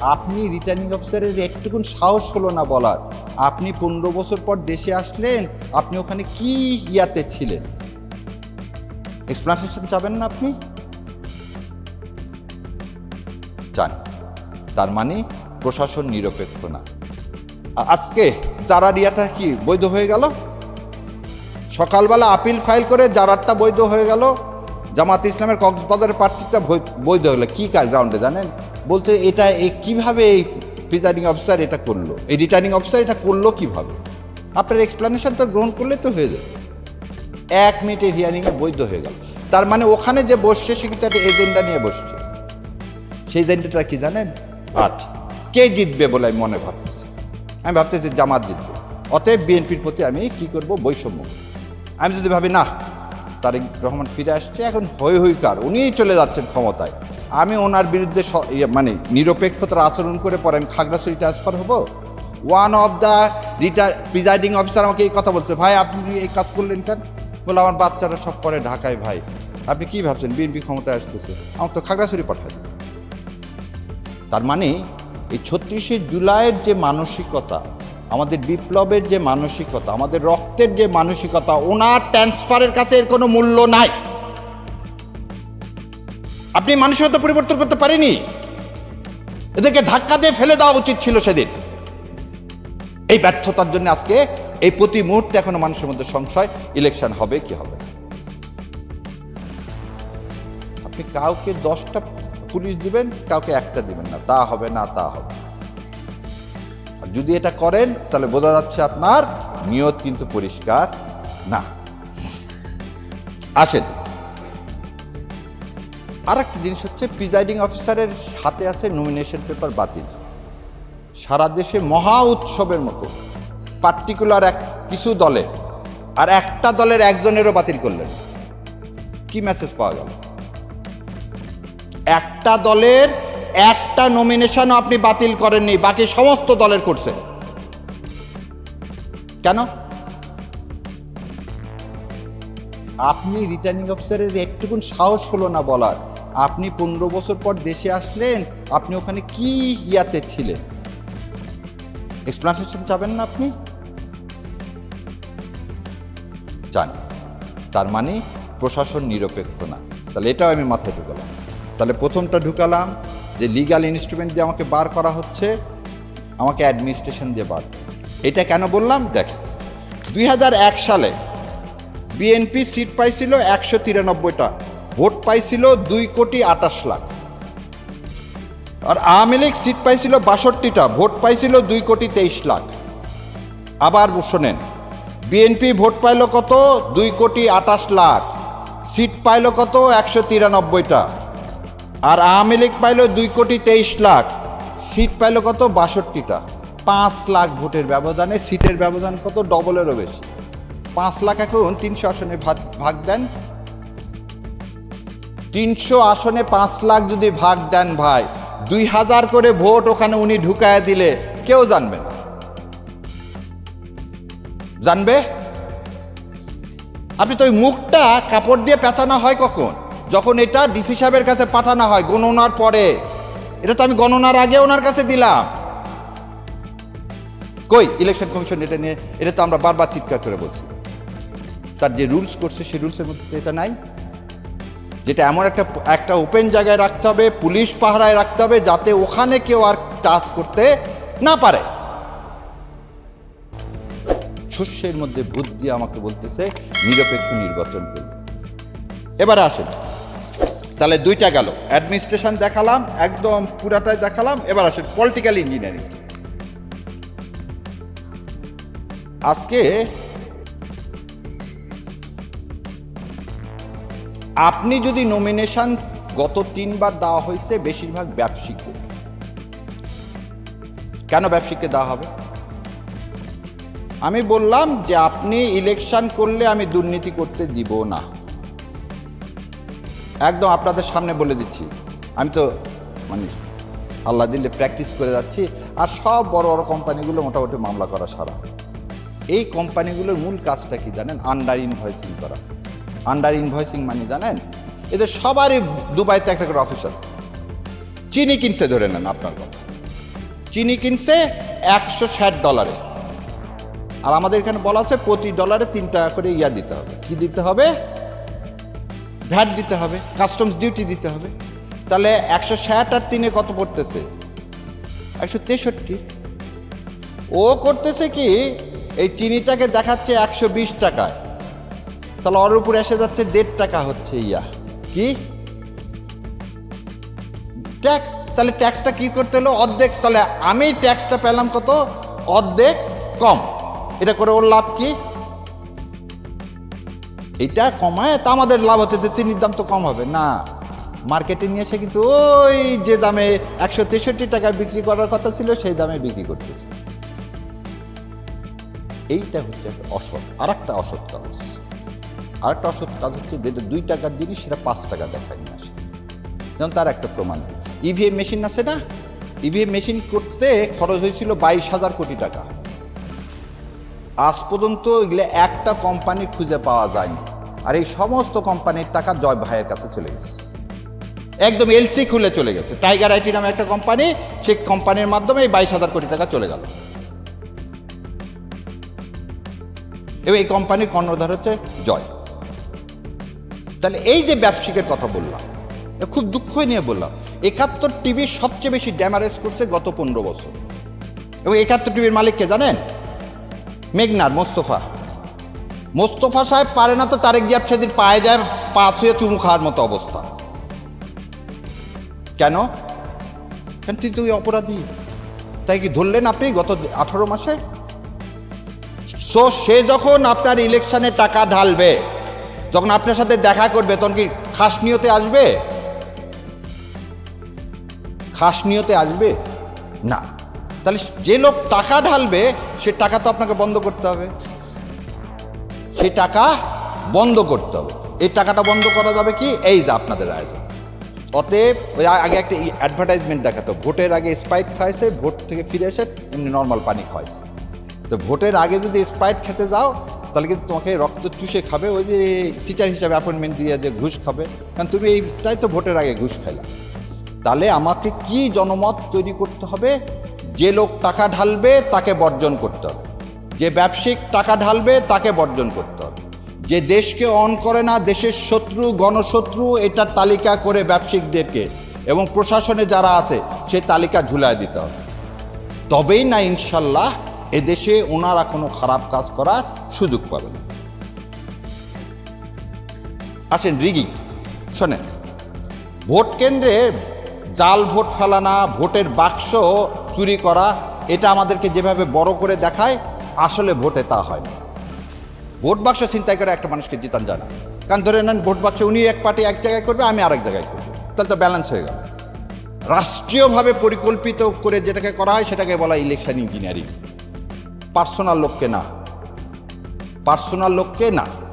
আপনি রিটার্নিং অফিসারের একটুকুন সাহস হলো না বলার। আপনি পনেরো বছর পর দেশে আসলেন, আপনি ওখানে কি ইয়াতে ছিলেন? এক্সপ্লানেশন চাবেন না আপনি? চান। তার মানে প্রশাসন নিরপেক্ষ না। আজকে যারা রিয়াটা কি বৈধ হয়ে গেল? সকালবেলা আপিল ফাইল করে জারারটা বৈধ হয়ে গেল। জামাত ইসলামের কক্সবাজারের প্রার্থীটা বৈধ হলো। কী গ্রাউন্ডে জানেন? বলতে এটা এ কীভাবে এই প্রিজাইডিং অফিসার এটা করল? এই রিটার্নিং অফিসার এটা করল কীভাবে? আপনার এক্সপ্লানেশন তো গ্রহণ করলে তো হয়ে যাবে। এক মিনিটে হিয়ারিংয়ে বৈধ হয়ে গেল। তার মানে ওখানে যে বসছে, সে কিন্তু একটা এজেন্ডা নিয়ে বসছে। সেই এজেন্ডাটা কি জানেন? আচ্ছা কে জিতবে বলে আমি মনে ভাবতেছি। আমি ভাবতেছি জামাত জিতবে। অতএব বিএনপির প্রতি আমি কি করব? বৈষম্য আমি যদি ভাবি, না, তারেক রহমান ফিরে আসছে, এখন হৈ হই কার? উনিই চলে যাচ্ছেন ক্ষমতায়। আমি ওনার বিরুদ্ধে ইয়ে মানে নিরপেক্ষতার আচরণ করে পরে আমি খাগড়াছড়ি ট্রান্সফার হব। One of the returning presiding officer আমাকে এই কথা বলছে, ভাই, আপনি এই কাজ করলেন কেন? বলে, আমার বাচ্চারা সব পরে ঢাকায়, ভাই। আপনি কি ভাবছেন? বিএনপি ক্ষমতায় আসতেছে। আমার তো খাগড়াছড়ি পাঠায় তার মানে এই ছত্রিশে জুলাইয়ের যে মানসিকতা, আমাদের বিপ্লবের যে মানসিকতা, আমাদের রক্তের যে মানসিকতা, ওনার ট্রান্সফারের কাছে এর কোনো মূল্য নাই। আপনি মানুষের মানসিকতা পরিবর্তন করতে পারেনি? এদেরকে ধাক্কা দিয়ে ফেলে দেওয়া উচিত ছিল সেদিন। এই ব্যর্থতার জন্য আজকে এই প্রতি মুহূর্তে এখনও মানুষের মধ্যে সংশয় ইলেকশন হবে, কি হবে? আপনি কাউকে দশটা পুলিশ দিবেন, কাউকে একটা দিবেন না। তা হবে না, তা হবে আর যদি এটা করেন, তাহলে বোঝা যাচ্ছে আপনার নিয়ত কিন্তু পরিষ্কার না। আসেন। আর একটা জিনিস হচ্ছে প্রিজাইডিং অফিসারের হাতে আছে নমিনেশন পেপার বাতিল। সারা দেশে মহা উৎসবের মতো পার্টিকুলার এক কিছু দলে আর একটা দলের একজনেরও বাতিল করলেন। কি মেসেজ পাওয়া গেল? একটা দলের একটা নমিনেশনও আপনি বাতিল করেননি, বাকি সমস্ত দলের করছেন কেন? আপনি রিটার্নিং অফিসারের একটুকুন সাহস হলো না বলার। আপনি পনেরো বছর পর দেশে আসলেন, আপনি ওখানে কি ইয়াতে ছিলেন? এক্সপ্লানেশন চাবেন না আপনি? চান। তার মানে প্রশাসন নিরপেক্ষ না। তাহলে এটাও আমি মাথায় ঢুকালাম। তাহলে প্রথমটা ঢুকালাম যে লিগাল ইনস্ট্রুমেন্ট দিয়ে আমাকে বার করা হচ্ছে, আমাকে অ্যাডমিনিস্ট্রেশন দিয়ে বার। এটা কেন বললাম? দেখেন, দুই সালে বিএনপি সিট পাইছিল একশো তিরানব্বইটা। ভোট পাইছিল দুই কোটি আটাশ লাখ। আর আওয়ামী লীগ সিট পাইছিল বাষট্টিটা, ভোট পাইছিল দুই কোটি তেইশ লাখ। আবার শোনেন, বিএনপি ভোট পাইল কত? দুই কোটি আটাশ লাখ। সিট পাইল কত? একশো তিরানব্বইটা। আর আওয়ামী লীগ পাইল দুই কোটি তেইশ লাখ। সিট পাইল কত? বাষট্টিটা। পাঁচ লাখ ভোটের ব্যবধানে সিটের ব্যবধান কত? ডবলেরও বেশি। পাঁচ লাখ এখন তিনশো আসনে ভাগ ভাগ দেন তিনশো আসনে পাঁচ লাখ যদি ভাগ দেন ভাই, দুই হাজার করে ভোট ওখানে উনি ঢুকায় দিলে কেউ জানবে না। জানবে? আপনি তো ওই মুখটা কাপড় দিয়ে পেঁচানো হয় কখন? যখন এটা ডিসি সাহেবের কাছে পাঠানো হয় গণনার পরে। এটা তো আমি গণনার আগে ওনার কাছে দিলাম। কই? ইলেকশন কমিশন এটা নিয়ে, এটা তো আমরা বারবার চিৎকার করে বলছি। তার যে রুলস করছে, সেই রুলসের মধ্যে এটা নাই? যেটা এমন একটা একটা ওপেন জায়গায় রাখতে হবে, পুলিশ পাহারায় রাখতে হবে, যাতে ওখানে কেউ আর টাচ করতে না পারে। শস্যের মধ্যে দিয়ে আমাকে বলতেছে, নিরপেক্ষ নির্বাচন করবে এবারে আসেন। তাহলে দুইটা গেল। অ্যাডমিনিস্ট্রেশন দেখালাম, একদম পুরাটাই দেখালাম। এবার আসেন পলিটিক্যাল ইঞ্জিনিয়ারিং আজকে আপনি যদি নমিনেশন গত তিনবার দেওয়া হয়েছে, বেশিরভাগ ব্যবসায়িক কেন ব্যবসায়িককে দেওয়া হবে? আমি বললাম যে আপনি ইলেকশন করলে আমি দুর্নীতি করতে দিব না। একদম আপনাদের সামনে বলে দিচ্ছি। আমি তো মানে আল্লাহ দিলে প্র্যাকটিস করে যাচ্ছি, আর সব বড় বড় কোম্পানিগুলো মোটামুটি মামলা করা সারা। এই কোম্পানিগুলোর মূল কাজটা কি জানেন? আন্ডার ইনভয়েসিং করা। আন্ডার ইনভয়েসিং মানে জানেন? এদের সবারই দুবাইতে একটা করে অফিস আছে। চিনি কিনছে, ধরে নেন আপনার কথা। চিনি কিনছে একশো ষাট ডলারে আর আমাদের এখানে বলা আছে প্রতি ডলারে তিন টাকা করে ইয়া দিতে হবে। কি দিতে হবে? ভ্যাট দিতে হবে কাস্টমস ডিউটি দিতে হবে। তাহলে একশো ষাট আর তিনে কত পড়তেছে? একশো তেষট্টি। ও করতেছে কি, এই চিনিটাকে দেখাচ্ছে একশো বিশ টাকায়। তাহলে ওর উপরে এসে যাচ্ছে দেড় টাকা হচ্ছে, ইয়া। কি? ট্যাক্স তাহলে ট্যাক্সটা কি করতে হলো? অর্ধেক, তাহলে আমি ট্যাক্সটা পেলাম কত? অর্ধেক কম। এটা করে ওর লাভ কি? এটা কমায়, তা আমাদের লাভ হতে যে চিনির দাম তো কম হবে, না। মার্কেটে নিয়ে এসে কিন্তু ওই যে দামে একশো তেষট্টি টাকায় বিক্রি করার কথা ছিল, সেই দামে বিক্রি করতেছে। এইটা হচ্ছে একটা অসৎ আর একটা অসৎ কাজ আর একটা অসৎ কাজ হচ্ছে যেটা দুই টাকার জিনিস সেটা পাঁচ টাকা দেখায় নিয়ে আসে। যেমন তার একটা প্রমাণ। ইভিএম মেশিন আছে না? ইভিএম মেশিন করতে খরচ হয়েছিল বাইশ হাজার কোটি টাকা। আজ পর্যন্ত এগুলো একটা কোম্পানি খুঁজে পাওয়া যায়নি। আর এই সমস্ত কোম্পানির টাকা জয় ভাইয়ের কাছে চলে গেছে। একদম এলসি খুলে চলে গেছে। টাইগার আইটি নামে একটা কোম্পানি সেই কোম্পানির মাধ্যমে এই বাইশ হাজার কোটি টাকা চলে গেল। এবং এই কোম্পানির কর্ণধার হচ্ছে জয়। তাহলে এই যে ব্যবসায়িকের কথা বললাম খুব দুঃখ নিয়ে বললাম। একাত্তর টিভি সবচেয়ে বেশি ড্যামারেজ করছে গত পনেরো বছর। এবং একাত্তর টিভির মালিক কে জানেন? মেঘনার, মোস্তফা। মোস্তফা সাহেব পারে না তো তারেক জিয়াব সেদিন পায়ে যায়, পা ছুঁয়ে চুমু খাওয়ার মতো অবস্থা। কেন? কেন তুই অপরাধী? তাই কি ধরলেন আপনি গত আঠারো মাসে? সো সে যখন আপনার ইলেকশনে টাকা ঢালবে যখন আপনার সাথে দেখা করবে, তখন কি খাস নিয়তে আসবে? খাস নিয়তে আসবে? না। তাহলে যে লোক টাকা ঢালবে, সে টাকা তো আপনাকে বন্ধ করতে হবে। সেই টাকা বন্ধ করতে হবে। এই টাকাটা বন্ধ করা যাবে কি? এই যে আপনাদের আয়োজন। অতএব, ওই আগে একটা অ্যাডভার্টাইজমেন্ট দেখাতো। ভোটের আগে স্প্রাইট খাওয়াইছে ভোট থেকে ফিরে এসে এমনি নর্মাল পানি খাওয়াইছে। তো ভোটের আগে যদি স্প্রাইট খেতে যাও তাহলে কিন্তু তোমাকে রক্ত চুষে খাবে, ওই যে টিচার হিসাবে অ্যাপয়েন্টমেন্ট দিয়ে যে ঘুষ খাবে। কারণ তুমি এইটাই তো ভোটের আগে ঘুষ খাইলা। তাহলে আমাকে কি জনমত তৈরি করতে হবে? যে লোক টাকা ঢালবে, তাকে বর্জন করতে হবে। যে ব্যবসায়িক টাকা ঢালবে, তাকে বর্জন করতে হবে। যে দেশকে অন করে না, দেশের শত্রু, গণশত্রু এটার তালিকা করে ব্যবসায়িকদেরকে এবং প্রশাসনে যারা আছে সেই তালিকা ঝুলায় দিতে হবে। তবেই না ইনশাল্লাহ এদেশে ওনারা কোনো খারাপ কাজ করার সুযোগ পাবে না। আসেন রিগিং, শোনেন। ভোট কেন্দ্রে জাল ভোট ফেলানা, ভোটের বাক্স চুরি করা, এটা আমাদেরকে যেভাবে বড় করে দেখায়, আসলে ভোটে তা হয় না। ভোট বাক্স চিন্তাই করে একটা মানুষকে জিতান যায় না। কারণ ধরে নেন, ভোট বাক্স উনি এক পার্টি এক জায়গায় করবে, আমি আরেক জায়গায় করব। তাহলে তো ব্যালেন্স হয়ে গেল। রাষ্ট্রীয়ভাবে পরিকল্পিত করে যেটাকে করা হয়, সেটাকে বলা ইলেকশন ইঞ্জিনিয়ারিং পার্সোনাল লোককে না। পার্সোনাল লোককে না।